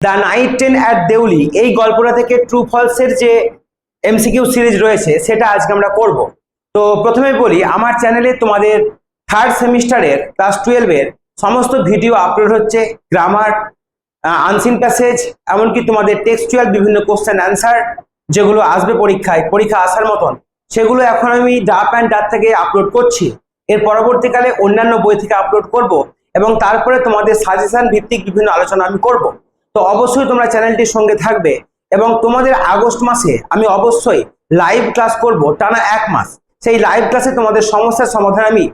The night train at Deoli, এই গল্পটা থেকে ট্রু ফলসের যে এমসিকিউ সিরিজ রয়েছে, সেটা আজকে আমরা করব। তো প্রথমে বলি, আমার চ্যানেলে তোমাদের থার্ড সেমিস্টারের ক্লাস টুয়েলভের সমস্ত ভিডিও আপলোড হচ্ছে গ্রামার আনসিন প্যাসেজ এমনকি তোমাদের টেক্সচুয়াল বিভিন্ন কোশ্চেন অ্যান্সার যেগুলো আসবে পরীক্ষায়, পরীক্ষা আসার মতন, সেগুলো এখন আমি ডাপ অ্যান্ড ডাট থেকে আপলোড করছি। এর পরবর্তীকালে অন্যান্য বই থেকে আপলোড করব এবং তারপরে তোমাদের সাজেশন ভিত্তিক বিভিন্ন আলোচনা আমি করব। তো অবশ্যই তোমরা চ্যানেলটির সঙ্গে থাকবে এবং তোমাদের আগস্ট মাসে আমি অবশ্যই লাইভ ক্লাস করব, টানা এক মাস। সেই লাইভ ক্লাসে তোমাদের সমস্যার সমাধান আমি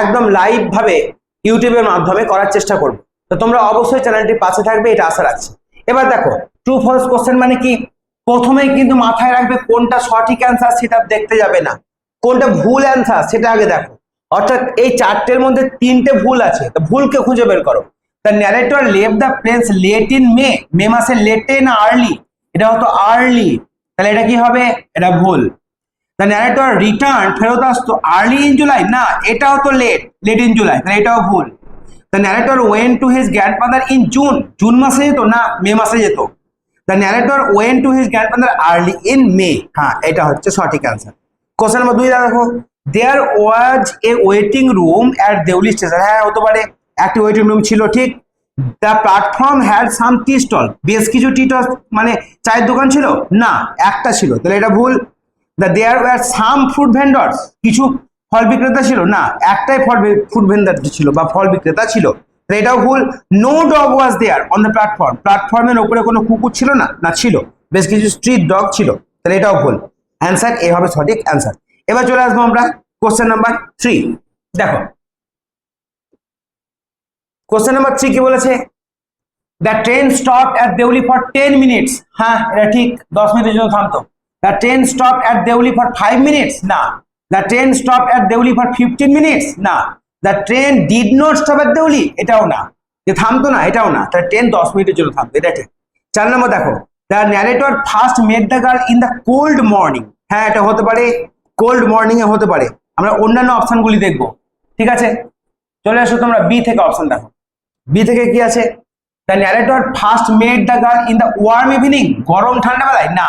একদম লাইভ ভাবে ইউটিউবের মাধ্যমে করার চেষ্টা করব। তো তোমরা অবশ্যই চ্যানেলটির পাশে থাকবে, এটা আশা রাখছি। এবার দেখো ট্রু ফলস কোশ্চেন মানে কি? প্রথমেই কিন্তু মাথায় রাখবে কোনটা সঠিক অ্যান্সার সেটা দেখতে যাবে না। কোনটা ভুল অ্যান্সার সেটা আগে দেখো। অর্থাৎ এই চারটের মধ্যে তিনটে ভুল আছে, তো ভুলকে খুঁজে বের করো। The narrator Lev the plains late in May মে মাসে লেটে না আর্লি এটা হতো আর্লি তাহলে এটা কি হবে? এটা ভুল। দ্য ন্যারেটর রিটার্ন ফেরত আসতো আর্লি ইন জুলাই না, এটাও তো লেট লেট ইন জুলাই তাহলে এটাও ভুল। The narrator went to his grandfather in June June মাসে যেত না মে মাসে যেত? The narrator went to his grandfather early in May হ্যাঁ এটা হচ্ছে সঠিক অ্যান্সার কোশ্চেন নাম্বার দুই, দেখো। There was a waiting room at Deoli station হ্যাঁ হতে পারে। একটি ওয়েটিং রুম ছিল, ঠিক? The platform had some tea stall বেশ কিছু টি মানে চায়ের দোকান ছিল? না, একটা ছিল। তাহলে এটা ভুল। The there were some food vendors কিছু ফল বিক্রেতা ছিল? না, একটাই ফল ফুড ভেন্ডার ছিল বা ফল বিক্রেতা ছিল। তাহলে এটাও ভুল। No dog was there on the platform প্ল্যাটফর্মের ওপরে কোনো কুকুর ছিল না? না, ছিল। বেশ কিছু স্ট্রিট ডগ ছিল। তাহলে এটাও ভুল। অ্যান্সার এ হবে সঠিক অ্যান্সার এবার চলে আসব আমরা কোশ্চেন নাম্বার থ্রি দেখো কোশ্চেন নাম্বার থ্রি কি বলেছে? The train stop at Deoli for ten minutes হ্যাঁ এটা ঠিক, দশ মিনিটের জন্য থামতো। The train stop at Deoli for five minutes না। The train stop at Deoli for fifteen minutes না। The train did not stop at Deoli এটাও না। যে থামতো না, এটাও না। তাহলে ট্রেন দশ মিনিটের জন্য থামতো এটা ঠিক। চার নম্বর দেখো the narrator first met the girl in the cold morning হ্যাঁ এটা হতে পারে কোল্ড মর্নিং এ হতে পারে। আমরা অন্যান্য অপশনগুলি দেখব। ঠিক আছে? চলে আসো তোমরা বি থেকে অপশন দেখো। বি থেকে কি আছে? The narrator first met the girl in the warm evening গরম ঠান্ডা বেলায়? না।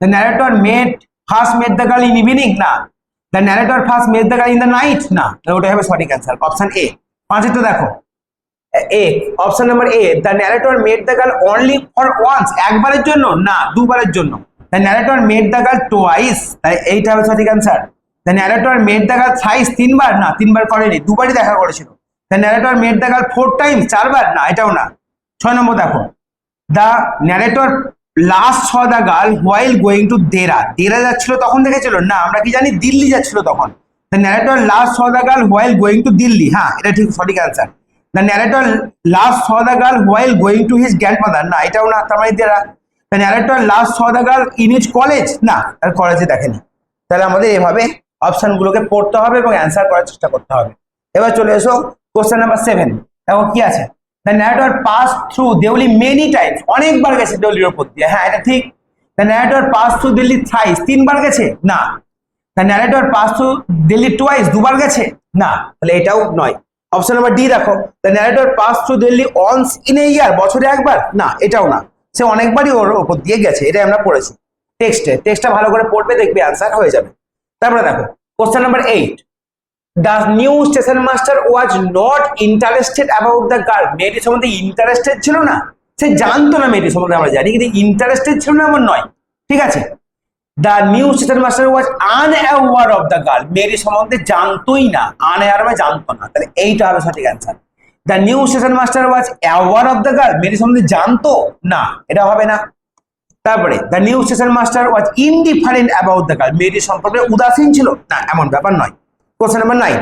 The narrator met first met the girl in evening না। The narrator first met the girl in the night না। তাহলে হবে সঠিক অ্যান্সার অপশন এ পাঁচেরটা দেখো। A option number A the narrator met the girl only for once একবারের জন্য? না, দুবারের জন্য। The narrator met the girl twice তাই এইটা হবে সঠিক answer the narrator met the girl size তিনবার? না, তিনবার করেনি, দুবারই দেখা করেছিল। Narrator met the girl four times চারবার? না, এটাও না। ছয় নম্বর দেখো। The narrator last saw the girl while going to Dehra Dehra যাচ্ছিল তখন দেখেছিল? না, আমরা কি জানি? দিল্লি যাচ্ছিল তখন। The narrator last saw the girl while going to Delhi. হ্যাঁ এটা ঠিক সঠিক answer the narrator last saw the girl while going to his grandfather না, এটাও না, তার মানে Dehra the narrator last saw the girl in his college না, তার কলেজে দেখেনি। তাহলে আমাদের এভাবে অপশনগুলোকে পড়তে হবে এবং অ্যান্সার করার চেষ্টা করতে হবে। এবার চলে এসো কোশ্চেন নাম্বার সেভেন দেখো কি আছে? The narrator pass through Deoli many times অনেকবার গেছে দেউলির ওপর দিয়ে। হ্যাঁ এটা ঠিক। The narrator pass through Delhi thrice তিনবার গেছে? না। The narrator pass through Delhi twice দুবার গেছে? না। তাহলে এটাও নয়। অপশন নাম্বার ডি দেখো। The narrator pass through Delhi once in a year বছরে একবার? না, এটাও না। সে অনেকবারই ওর ওপর দিয়ে গেছে। এটাই আমরা পড়েছি। টেক্সটে টেক্সটটা ভালো করে পড়বে, দেখবে অ্যান্সার হয়ে যাবে। তারপরে দেখো। Question number eight the new station master was not interested about the girl মেয়েটি সম্বন্ধে ইন্টারেস্টেড ছিল না। সে জানতো না মেয়েটি সম্বন্ধে, আমরা জানি, কিন্তু ইন্টারেস্টেড ছিল না এমন নয়। ঠিক আছে? The new station master was unaware of the girl মেয়েটি সম্বন্ধে জানতোই না আনঅ্যাওয়ার মানে জানতো না। তাহলে এইটা হবে সঠিক answer the new station master was aware of the girl মেয়েটি সম্বন্ধে জানতো না, এটা হবে না। তারপরে the new station master was indifferent about the girl মেয়েটি সম্পর্কে উদাসীন ছিল। না, এমন ব্যাপার নয়। Question number nine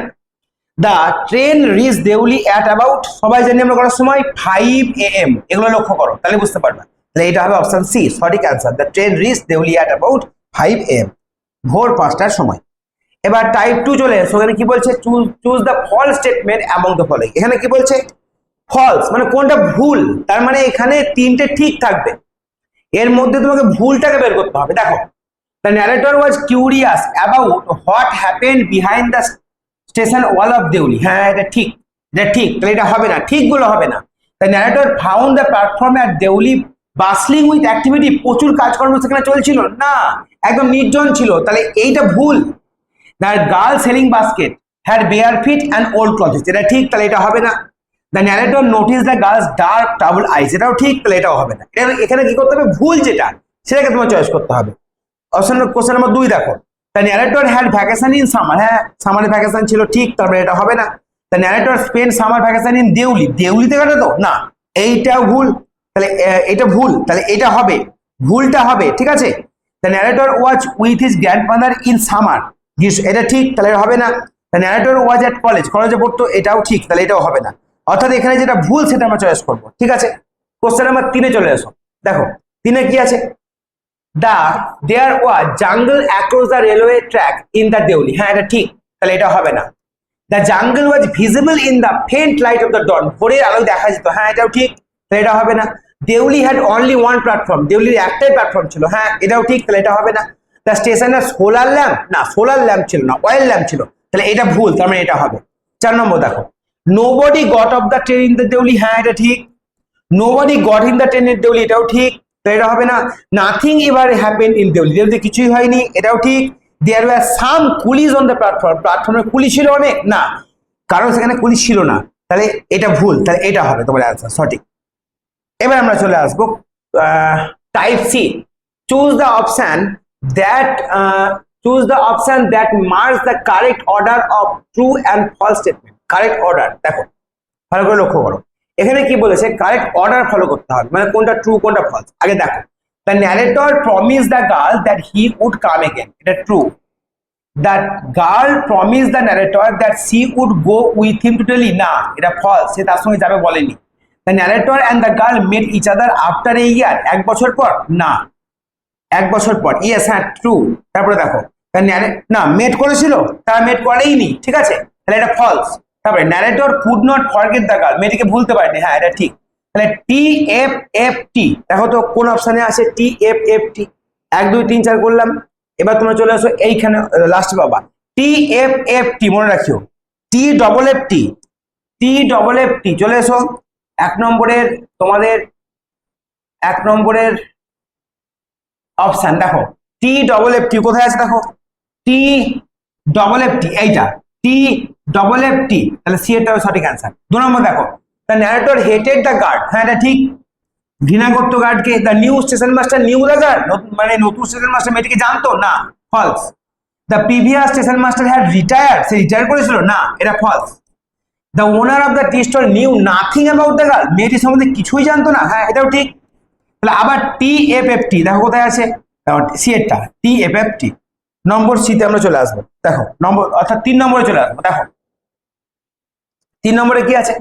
the train reach Deoli at about সবাই জানি আমরা করার সময় ফাইভ এ এম এগুলো লক্ষ্য করো, তাহলে বুঝতে পারবে। তাহলে এটা হবে অপশন সি সঠিক answer the train reach Deoli at about five AM ভোর পাঁচটার সময়। এবার টাইপ টু চলে এসো, এখানে কি বলছে? Choose choose the false statement among the following এখানে কি বলছে? ফলস মানে কোনটা ভুল? তার মানে এখানে তিনটে ঠিক থাকবে। এর মধ্যে তোমাকে ভুলটাকে বের করতে হবে। দেখো the narrator was curious about what happened behind the station wall of Deoli হ্যাঁ এটা ঠিক এটা ঠিক, তাহলে এটা হবে না ঠিক ঠিকগুলো হবে না। The narrator found the platform at Deoli bustling with activity প্রচুর কাজকর্ম সেখানে চলছিল। না, একদম নির্জন ছিল, তাহলে এইটা ভুল। The girl selling basket had bare feet and old clothes এটা ঠিক, তাহলে এটা হবে না। The narrator notice the girl's dark trouble eyes এটাও ঠিক, তাহলে এটাও হবে না। এটা এখানে কি করতে হবে? ভুল যেটা, সেটাকে তোমার চয়েস করতে হবে। অপশন কোশ্চেন নম্বর দুই দেখো। The narrator had vacation in summer হ্যাঁ সামারে ভ্যাকেশন ছিল ঠিক, তারপরে এটা হবে না। The narrator spend summer vacation in Deoli দেউলিতে কাটে তো? না এইটাও ভুল। তাহলে এটা ভুল। তাহলে এটা হবে। ভুলটা হবে, ঠিক আছে? The narrator watch with his grandfather in summer এটা ঠিক, তাহলে হবে না। The narrator was at college কলেজে পড়তো, এটাও ঠিক, তাহলে এটাও হবে না। অর্থাৎ এখানে যেটা ভুল, সেটা আমরা চয়েস করব, ঠিক আছে? কোশ্চেন নাম্বার তিনে চলে আসো। দেখো, তিনে কি আছে? The there was jungle across the railway track in the Deoli হ্যাঁ এটা ঠিক। তাহলে এটা হবে না। The jungle was visible in the faint light of the dawn ভোরের আলোয় দেখা যেত। হ্যাঁ এটাও ঠিক। তাহলে এটা হবে না। Deoli had only one platform দেউলির একটাই প্ল্যাটফর্ম ছিল। হ্যাঁ এটাও ঠিক। তাহলে এটা হবে না। দ্য স্টেশনে সোলার ল্যাম্প না সোলার ল্যাম্প ছিল না অয়েল ল্যাম্প ছিল। তাহলে এটা ভুল, তার মানে এটা হবে। চার নম্বর দেখো। Nobody got off the train in the Deoli হ্যাঁ এটা ঠিক। Nobody got in the train in Deoli এটাও ঠিক। তো এটা হবে না। নাথিং এবার হ্যাপেন ইন দেউলি দেউলিতে কিছুই হয়নি। এটাও ঠিক। There were some coolies on the platform প্ল্যাটফর্মে কুলি ছিল অনেক? না। কারণ সেখানে কুলি ছিল না। তাহলে এটা ভুল। তাহলে এটা হবে তোমার অ্যান্সার সঠিক। এবার আমরা চলে আসব type C choose the option that choose the option that marks the correct order of true and false statement correct order দেখো, ভালো করে লক্ষ্য করো। এখানে কি বলেছে? কারেক্ট অর্ডার ফলো করতে হবে। মানে কোনটা ট্রু কোনটা ফলস আগে দেখো। The narrator promise the girl that he would come again এটা true that girl promise the narrator that she would go with him to না, এটা ফলস সে তার সঙ্গে যাবে বলেনি। The narrator and the girl met each other after a year এক বছর পর? না। এক বছর পর। ইয়েস হ্যাঁ ট্রু তারপরে দেখো। না মেট করেছিল? তারা মেট করেইনি। ঠিক আছে? তাহলে এটা ফলস তারপরে narrator could not forget the girl মেয়েটিকে ভুলতে পারেনি হ্যাঁ এটা ঠিক। তাহলে টি এফ এফ টি দেখো তো কোন অপশানে আছে টি এফ এফ টি এক, দুই, তিন, চার করলাম, এবার তোমরা চলে আসো এইখানে লাস্ট বাবা টি এফ এফ টি মনে রাখিও। T double F T T double F T চলে এসো। এক নম্বরের তোমাদের, এক নম্বরের অপশন দেখো টি ডবল এফ টি কোথায় আছে দেখো? টি ডবল এফ টি এইটা টি ডবল এফ টি তাহলে সি এরটা সঠিক অ্যান্সার দু নম্বর দেখো the narrator hated the guard হ্যাঁ এটা ঠিক। ঘৃণা করতো গার্ডকে the new station master knew the guard মানে নতুন স্টেশন মাস্টার মেয়েটিকে জানতো? না false the previous station master had retired say retire করেছিল? না, এটা false the owner of the tea stall knew nothing about the girl মেয়েটির সম্বন্ধে কিছুই জানতো না। হ্যাঁ এটাও ঠিক। তাহলে আবার টি এফ এফ টি দেখো কোথায় আছে? C এরটা। T F F T number সিতে আমরা চলে আসব। দেখো, নম্বর, অর্থাৎ তিন নম্বরে চলে আসব। দেখো, তিন নম্বরে কি আছে?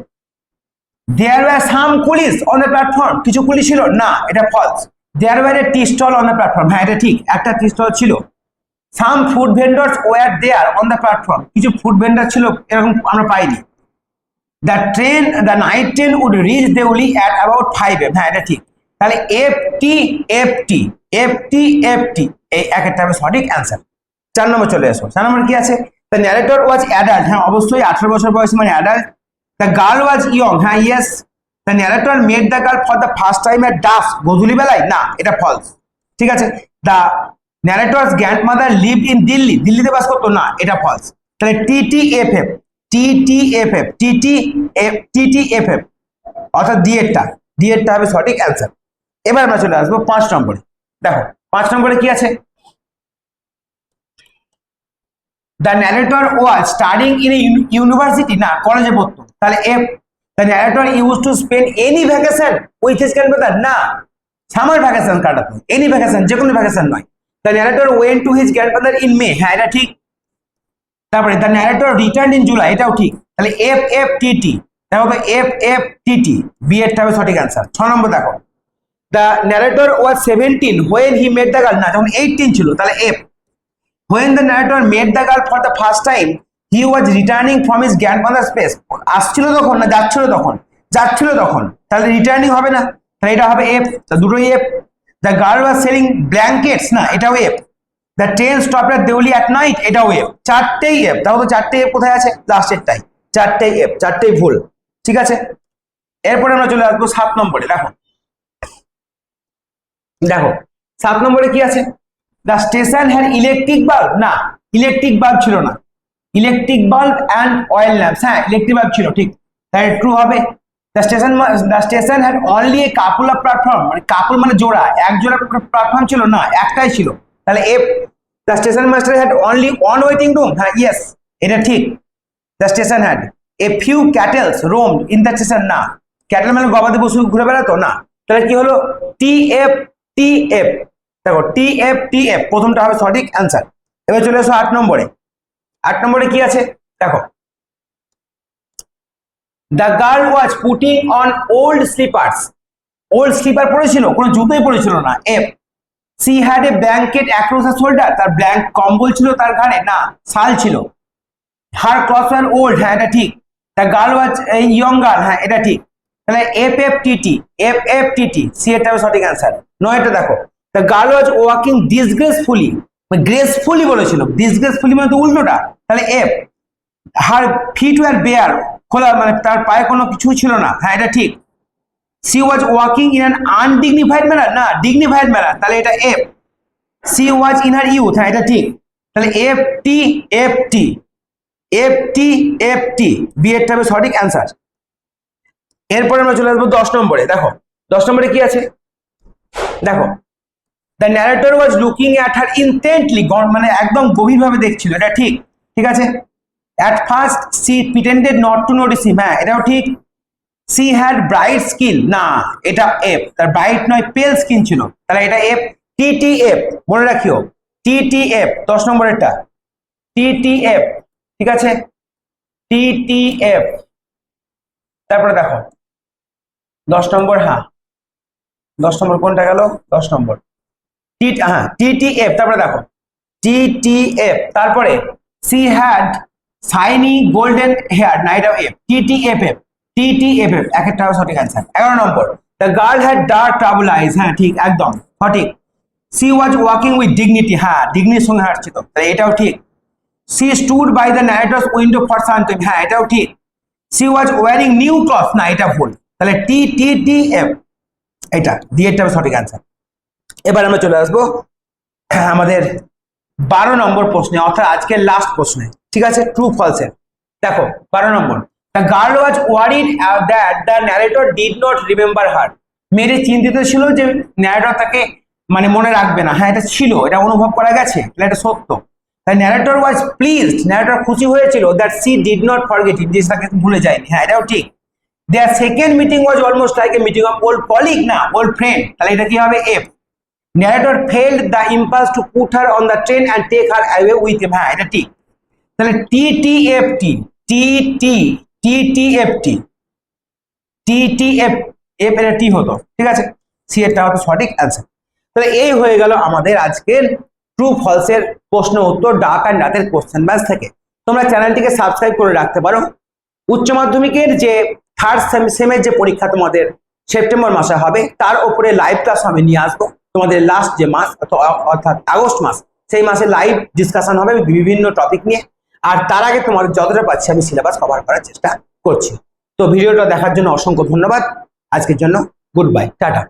There were some coolies on the platform কিছু কুলি ছিল? না, এটা false there were a tea stall on the platform হ্যাঁ এটা ঠিক, একটা টি স্টল ছিল। Some food vendors were there on the platform কিছু ফুড ভেন্ডার ছিল, এরকম আমরা পাইনি। The train the night train would reach Deoli at about five AM হ্যাঁ এটা ঠিক। তাহলে F T F T F T F T এই এক একটা সঠিক অ্যান্সার চার নম্বর চলে আসো। চার নম্বর কি আছে? দ্য ন্যারেটর ওয়াজ অ্যাডাল্ট হ্যাঁ অবশ্যই আঠারো বছর বয়স মানে adult the girl was young হ্যাঁ yes the narrator met the girl for the first time at Duff গধুলি বেলায়? না, এটা ফলস ঠিক আছে? The narrator's grandmother live in Delhi দিল্লিতে বাস করতো? না, এটা ফলস তাহলে T T F F T T F F T T F T T F F অর্থাৎ ডি এরটা ডি এরটা হবে সঠিক অ্যান্সার এবার আমরা চলে আসব পাঁচ নম্বরে। দেখো, পাঁচ নম্বরে কি আছে? The narrator was studying in university না কলেজে পড়তো। তাহলে F the narrator used to spend any vacation with his grandmother না সামার ভ্যাকেশন কাটাতো। এনি ভ্যাকেশন যে কোনো ভ্যাকেশন নয়। The narrator went to his grandmother in May হ্যাঁ এটা ঠিক। তারপরে the narrator return in July এটাও ঠিক। তাহলে এফ এফ টি টি দেখো F F T T B এরটা হবে সঠিক অ্যান্সার ছ নম্বর দেখো। The narrator was seventeen when he met the girl না, যখন এইটিন ছিল, তাহলে F the narrator met the girl for the first time he was returning from his grandmother's space আসছিল তখন না যাচ্ছিল তখন? যাচ্ছিল তখন। তাহলে রিটার্নিং হবে না? তাহলে এটা হবে এফ দুটোই F the girl was selling blankets না, এটাও F the train stop at Deoli at night এটাও এফ চারটেই এফ তাহলে তো চারটে এফ কোথায় আছে? লাস্টেরটাই চারটেই এফ চারটেই ভুল। ঠিক আছে? এরপরে আমরা চলে আসব সাত নম্বরে। দেখো। দেখো, সাত নম্বরে কি আছে? The station had electric bulb না ইলেকট্রিক বাল্ব ছিল না। Electric bulb and oil lamps হ্যাঁ ইলেকট্রিক বাল্ব ছিল, ঠিক। তাই ট্রু হবে। The station the station had only a couple of platform মানে কাপুল মানে জোড়া, এক জোড়া প্ল্যাটফর্ম ছিল না, একটাই ছিল। তাহলে F the station master had only one waiting room হ্যাঁ ইয়েস এটা ঠিক। The station had a few cattles roam in the station না। ক্যাটেল মানে গবাদি পশু ঘুরে বেড়াতো, না। তাহলে কি হলো? টি এফ টি এফ দেখো টি এফ টি এফ প্রথমটা হবে সঠিক অ্যান্সার এবার চলে এসো আট নম্বরে। আট নম্বরে কি আছে? দেখো। The girl was putting on old slippers old slipper পরেছিল? কোনো জুতোই পরেছিল না। F she had a blanket across a shoulder তার ব্ল্যাঙ্ক কম্বল ছিল তার ঘাড়ে? না, শাল ছিল। হার ক্লথ ওয়ার ওল্ড হ্যাঁ এটা ঠিক। The girl was young girl হ্যাঁ এটা ঠিক। তাহলে F F T T F F T T C এটা সঠিক অ্যান্সার নয়টা দেখো। The girl was walking disgracefully gracefully বলেছিল ডিসগ্রেসফুলি মানে তো উল্টোটা, তাহলে F her feet were bare খোলা মানে তার পায়ে কোনো কিছু ছিল না হ্যাঁ এটা ঠিক। She was walking in an undignified manner না ডিগনিফাইড ম্যানার তাহলে এটা F she was in her youth হ্যাঁ এটা ঠিক। তাহলে F T F T F T F T B হবে সঠিক অ্যান্সার এরপরে আমরা চলে আসব দশ নম্বরে, দেখো, দশ নম্বরে কি আছে? দেখো the narrator was looking at her intently মানে একদম গভীরভাবে দেখছিল, এটা ঠিক ঠিক আছে? At first she pretended not to notice him হ্যাঁ এটাও ঠিক। সি হ্যাড ব্রাইট স্কিন না, এটা এফ তার ব্রাইট নয় পেল স্কিন ছিল, তাহলে এটা এফ টি এফ মনে রাখিও টি এফ দশ নম্বরেরটা এফ ঠিক আছে? টি এফ তারপরে দেখো, দশ নম্বর হ্যাঁ দশ নম্বর কোনটা গেল? দশ নম্বর। টি হ্যাঁ টি টি তারপরে দেখো। টি টি এফ তারপরে she had shiny golden hair না এটা F T T F F T T F এক একটা সঠিক অ্যান্সার এগারো নম্বর the girl had dark trouble eyes হ্যাঁ ঠিক, একদম, সঠিক। She was walking with dignity হ্যাঁ ডিগনির সঙ্গে হাঁটছে তো, তাহলে এটাও ঠিক। She stood by the narrator's window for some time হ্যাঁ এটাও ঠিক। She was wearing new cloth না, এটা ভুল। তাহলে টি টি টি এফ এটা ডিএটা হবে সঠিক অ্যান্সার এবার আমরা চলে আসব আমাদের বারো নম্বর প্রশ্নে, অর্থাৎ আজকের লাস্ট প্রশ্নে, ঠিক আছে? ট্রু ফলসের দেখো, বারো নম্বর। The girl was worried that the narrator did not remember her মেয়েটি চিন্তিত ছিল যে ন্যারেটর তাকে মানে মনে রাখবে না। হ্যাঁ এটা ছিল, এটা অনুভব করা গেছে, তাহলে এটা সত্য। তাই ন্যারেটর ওয়াজ প্লিজড ন্যারেটর খুশি হয়েছিল that she did not forget it যে তাকে ভুলে যায়নি। হ্যাঁ এটাও ঠিক। Their second meeting was almost like a meeting of old colleague না ওল্ড ফ্রেন্ড তাহলে এটা কি হবে? F narrator failed the impulse to put her on the train and take her away with him. হ্যাঁ এটা ঠিক তাহলে T T F T T T T T F T T T F F T হতো। ঠিক আছে? C এরটা হতো সঠিক answer তাহলে এই হয়ে গেল আমাদের আজকের ট্রু ফলসের প্রশ্ন উত্তর ডাক অ্যান্ড রাতের কোশ্চেন ব্যাস থেকে। তোমরা চ্যানেলটিকে সাবস্ক্রাইব করে রাখতে পারো। উচ্চ মাধ্যমিকের যে থার্ড সেমের যে পরীক্ষা তোমাদের সেপ্টেম্বর মাসে হবে, তার উপরে লাইভ ক্লাস আমি নিয়ে আসব। তোমাদের লাস্ট যে মাস অর্থাৎ আগস্ট মাস, সেই মাসে লাইভ ডিসকাশন হবে বিভিন্ন টপিক নিয়ে। আর তার আগে তোমাদের যতটা পাচ্ছি আমি সিলেবাস কভার করার চেষ্টা করছি। তো ভিডিওটা দেখার জন্য অসংখ্য ধন্যবাদ। আজকের জন্য গুড বাই টাটা।